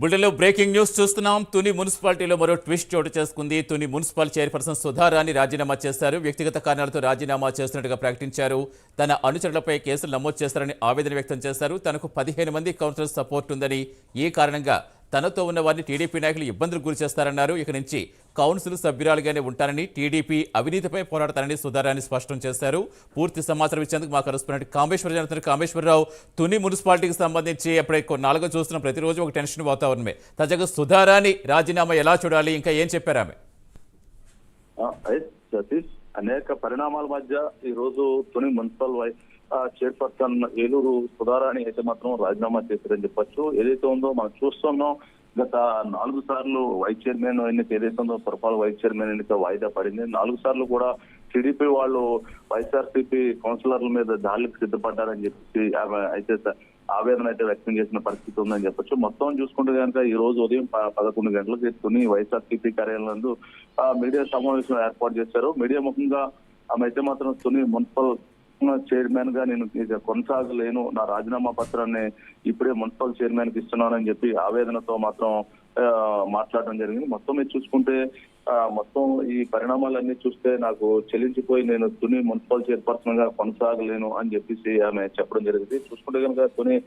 బుల్టెన్లో breaking news చూస్తున్నాం. తుని మున్సిపాలిటీలో మరో ట్విస్ట్ చోటు చేసుకుంది. తుని మున్సిపల్ చైర్పర్సన్ సుధారాణి రాజీనామా చేశారు. వ్యక్తిగత కారణాలతో రాజీనామా చేస్తున్నట్టుగా ప్రకటించారు. తన అనుచరులపై కేసులు నమోదు చేస్తారని ఆవేదన వ్యక్తం చేశారు. తనకు పదిహేను మంది కౌన్సిలర్ సపోర్ట్ ఉందని ఈ కారణంగా తనతో ఉన్న వారిని టీడీపీ నాయకులు ఇబ్బందులు గురి చేస్తారన్నారు. ఇక నుంచి కౌన్సిల్ సభ్యురాలుగానే ఉంటారని టీడీపీ అవినీతిపై పోరాడతారని సుధారాణి స్పష్టం చేశారు. పూర్తి సమాచారం ఇచ్చేందుకు మా కలుస్తున్నట్టు కామేశ్వర జనతను కామేశ్వరరావు తుని మున్సిపాలిటీకి సంబంధించి అప్పుడే నాలుగో చూస్తున్న. ప్రతిరోజు ఒక టెన్షన్ వాతావరణమే. తాజాగా సుధారాణి రాజీనామా ఎలా చూడాలి? ఇంకా ఏం చెప్పారు ఆమె? సతీష్ అనేక పరిణామాల మధ్య ఈ రోజు Tuni municipal vice chairperson Eluru Sudharani అయితే మాత్రం రాజీనామా చేశారని చెప్పొచ్చు. ఏదైతే ఉందో మనం చూస్తున్నాం గత నాలుగు సార్లు వైస్ చైర్మన్ ఎన్నిక ఏదైతే ఉందో పురపాల వైస్ చైర్మన్ ఎన్నిక వాయిదా పడింది. నాలుగు సార్లు కూడా టీడీపీ వాళ్ళు వైఎస్ఆర్సీపీ కౌన్సిలర్ల మీద దాడులకు సిద్ధపడ్డారని చెప్పి ఆమె అయితే ఆవేదన అయితే వ్యక్తం చేసిన పరిస్థితి ఉందని చెప్పొచ్చు. మొత్తం చూసుకుంటే కనుక ఈ రోజు ఉదయం పదకొండు గంటలకు తుని వైఎస్ఆర్సీపీ కార్యాలయంలో నందు ఆ, మీడియా సమావేశం ఏర్పాటు చేశారు. మీడియా ముఖంగా ఆమె అయితే మాత్రం తుని మున్సిపల్ చైర్మన్గా నేను కొనసాగలేను. నా రాజీనామా పత్రాన్ని ఇప్పుడే మున్సిపల్ చైర్మన్కి ఇస్తున్నానని చెప్పి ఆవేదనతో మాత్రం మాట్లాడడం జరిగింది. మొత్తం మీరు చూసుకుంటే మొత్తం ఈ పరిణామాలన్నీ చూస్తే నాకు చెల్లించిపోయి నేను తుని మున్సిపల్ చైర్పర్సన్గా కొనసాగలేను అని చెప్పేసి ఆమె చెప్పడం జరిగింది. చూసుకుంటే కనుక తుని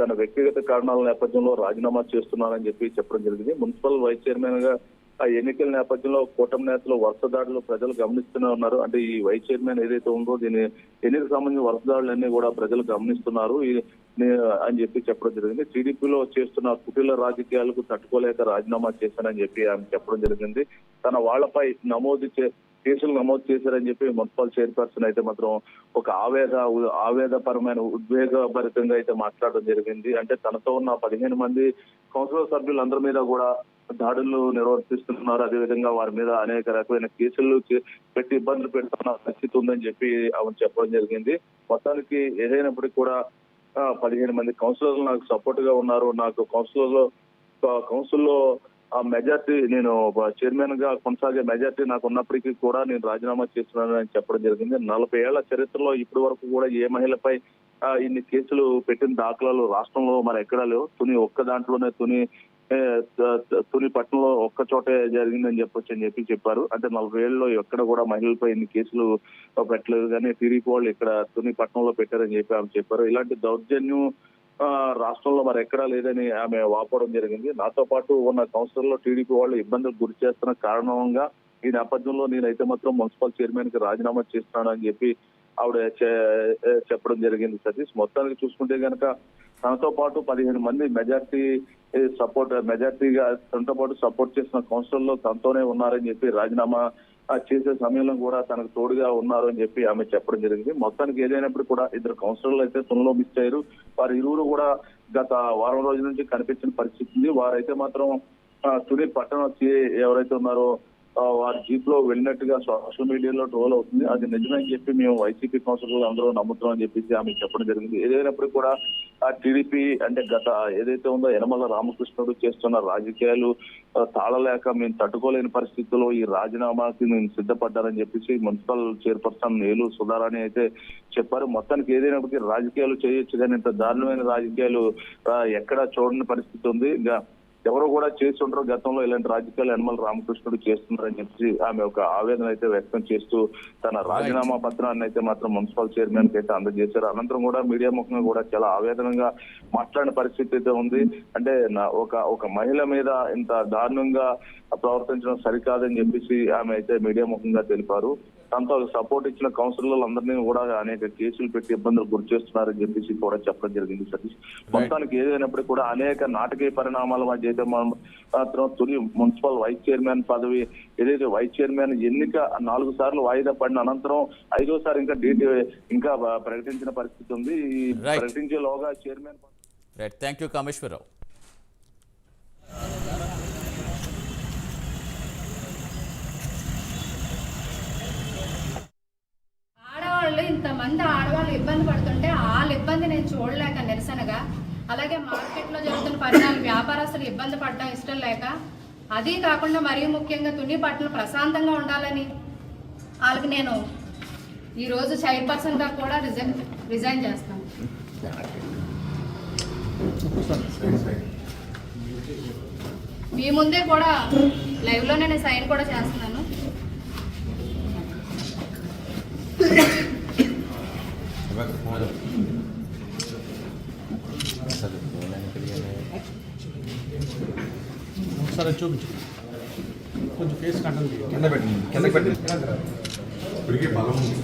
తన వ్యక్తిగత కారణాల నేపథ్యంలో రాజీనామా చేస్తున్నానని చెప్పి చెప్పడం జరిగింది. మున్సిపల్ వైస్ చైర్మన్గా ఆ ఎన్నికల నేపథ్యంలో కూటమి నేతలు వరుస దాడులు ప్రజలు గమనిస్తూనే ఉన్నారు. అంటే ఈ వైస్ చైర్మన్ ఏదైతే ఉందో దీని ఎన్నికకు సంబంధించిన వరుస దాడులన్నీ కూడా ప్రజలు గమనిస్తున్నారు. ఈ నే- అని చెప్పి చెప్పడం జరిగింది. టీడీపీలో చేస్తున్న కుటీల రాజకీయాలకు తట్టుకోలేక రాజీనామా చేశానని చెప్పి ఆమె చెప్పడం జరిగింది. తన వాళ్ళపై నమోదు చే కేసులు నమోదు చేశారని చెప్పి మున్సిపల్ చైర్పర్సన్ అయితే మాత్రం ఒక ఆవేద ఆవేదపరమైన ఉద్వేగభరితంగా అయితే మాట్లాడడం జరిగింది. అంటే తనతో ఉన్న పదిహేను మంది కౌన్సిలర్ సభ్యులందరి మీద కూడా దాడులు నిర్వర్తిస్తున్నారు. అదేవిధంగా వారి మీద అనేక రకమైన కేసులు పెట్టి ఇబ్బందులు పెడుతున్న పరిస్థితి ఉందని చెప్పి ఆమె చెప్పడం జరిగింది. మొత్తానికి ఏదైనప్పటికీ కూడా పదిహేను మంది కౌన్సిలర్లు నాకు సపోర్ట్గా ఉన్నారు. నాకు కౌన్సిలర్ కౌన్సిల్లో ఆ మెజార్టీ నేను చైర్మన్గా కొనసాగే మెజార్టీ నాకు ఉన్నప్పటికీ కూడా నేను రాజీనామా చేస్తున్నానని చెప్పడం జరిగింది. నలభై ఏళ్ళ చరిత్రలో ఇప్పటి వరకు కూడా ఏ మహిళపై ఆ, ఇన్ని కేసులు పెట్టిన దాఖలాలు రాష్ట్రంలో మరి ఎక్కడా లేవు. తుని ఒక్క దాంట్లోనే తుని తుని పట్టణంలో ఒక్క చోటే జరిగిందని చెప్పొచ్చు అని చెప్పి చెప్పారు. అంటే నలభై ఏళ్ళలో ఎక్కడ కూడా మహిళలపై ఇన్ని కేసులు పెట్టలేదు కానీ టీడీపీ వాళ్ళు ఇక్కడ తుని పట్టణంలో పెట్టారని చెప్పి ఆమె చెప్పారు. ఇలాంటి దౌర్జన్యం ఆ, రాష్ట్రంలో మరి ఎక్కడా లేదని ఆమె వాపోవడం జరిగింది. నాతో పాటు ఉన్న కౌన్సిలర్లో టీడీపీ వాళ్ళు ఇబ్బందులు గురి చేస్తున్న కారణంగా ఈ నేపథ్యంలో నేనైతే మాత్రం మున్సిపల్ చైర్మన్కి రాజీనామా చేస్తున్నాను అని చెప్పి ఆవిడ చెప్పడం జరిగింది సతీష్. మొత్తానికి చూసుకుంటే కనుక తనతో పాటు పదిహేను మంది మెజార్టీ సపోర్ట్ మెజార్టీగా తనతో పాటు సపోర్ట్ చేసిన కౌన్సిలర్లు తనతోనే ఉన్నారని చెప్పి రాజీనామా చేసే సమయంలో కూడా తనకు తోడుగా ఉన్నారు అని చెప్పి ఆమె చెప్పడం జరిగింది. మొత్తానికి ఏదైనప్పుడు కూడా ఇద్దరు కౌన్సిలర్లు అయితే తునలో మిస్ అయ్యారు. వారి ఇరువురు కూడా గత వారం రోజుల నుంచి కనిపించిన పరిస్థితి ఉంది. వారైతే మాత్రం తుని పట్టణ ఎవరైతే ఉన్నారో వారి జీప్లో వెళ్ళినట్టుగా సోషల్ మీడియాలో ట్రోల్ అవుతుంది. అది నిజమని చెప్పి మేము వైసీపీ కౌన్సిలర్లు అందరూ నమ్ముతున్నాం అని చెప్పేసి ఆమె చెప్పడం జరిగింది. ఏదైనప్పటికీ కూడా ఆ టీడీపీ అంటే గత ఏదైతే ఉందో యనమల రామకృష్ణుడు చేస్తున్న రాజకీయాలు తాళలేక మేము తట్టుకోలేని పరిస్థితుల్లో ఈ రాజీనామాకి మేము సిద్ధపడ్డారని చెప్పేసి మున్సిపల్ చైర్పర్సన్ నేలు సుధారాణి అయితే చెప్పారు. మొత్తానికి ఏదైనప్పటికీ రాజకీయాలు చేయొచ్చు కానీ ఇంత దారుణమైన రాజకీయాలు ఎక్కడా చూడని పరిస్థితి ఉంది. ఇంకా ఎవరు కూడా చేసి ఉండరు. గతంలో ఇలాంటి రాజకీయాలు యనమల రామకృష్ణుడు చేస్తున్నారని చెప్పి ఆమె ఒక ఆవేదన అయితే వ్యక్తం చేస్తూ తన రాజీనామా పత్రాన్ని అయితే మాత్రం మున్సిపల్ చైర్మన్కి అయితే అందజేశారు. అనంతరం కూడా మీడియా ముఖంగా కూడా చాలా ఆవేదనగా మాట్లాడిన పరిస్థితి అయితే ఉంది. అంటే ఒక ఒక మహిళ మీద ఇంత దారుణంగా ప్రవర్తించడం సరికాదని చెప్పేసి ఆమె అయితే మీడియా ముఖంగా తెలిపారు. తనతో సపోర్ట్ ఇచ్చిన కౌన్సిలర్లు అందరినీ కూడా అనేక కేసులు పెట్టి ఇబ్బందులు గురి చేస్తున్నారని చెప్పేసి కూడా చెప్పడం జరిగింది సతీష్. మొత్తానికి ఏదైనప్పటికీ కూడా అనేక నాటకీయ పరిణామాల మధ్య అయితే మనం మాత్రం తొలి మున్సిపల్ వైస్ చైర్మన్ పదవి ఏదైతే వైస్ చైర్మన్ ఎన్నిక నాలుగు సార్లు వాయిదా పడిన అనంతరం ఐదోసారి ఇంకా డేట్ ఇంకా ప్రకటించిన పరిస్థితి ఉంది. ప్రకటించేలోగా chairman right thank you Kameswara Rao ఆడవాళ్ళు ఇంతమంది ఆడవాళ్ళు ఇబ్బంది పడుతుంటే వాళ్ళ ఇబ్బంది నేను చూడలేక నిరసనగా అలాగే మార్కెట్లో జరుగుతున్న పరిణామాలు వ్యాపారస్తులు ఇబ్బంది పడడం ఇష్టం లేక అదీ కాకుండా మరీ ముఖ్యంగా తుని పట్టణం ప్రశాంతంగా ఉండాలని వాళ్ళకి నేను ఈరోజు చైర్పర్సన్గా కూడా రిజైన్ రిజైన్ చేస్తాను. మీ ముందే కూడా లైవ్లో నేను సైన్ కూడా చేస్తున్నాను. ఒకసారి చూపించు. కొంచెం ఫేస్ కంట్రోల్ కింద పెట్టండి కింద పెట్టండి ఇప్పటికే బలం ఉంది.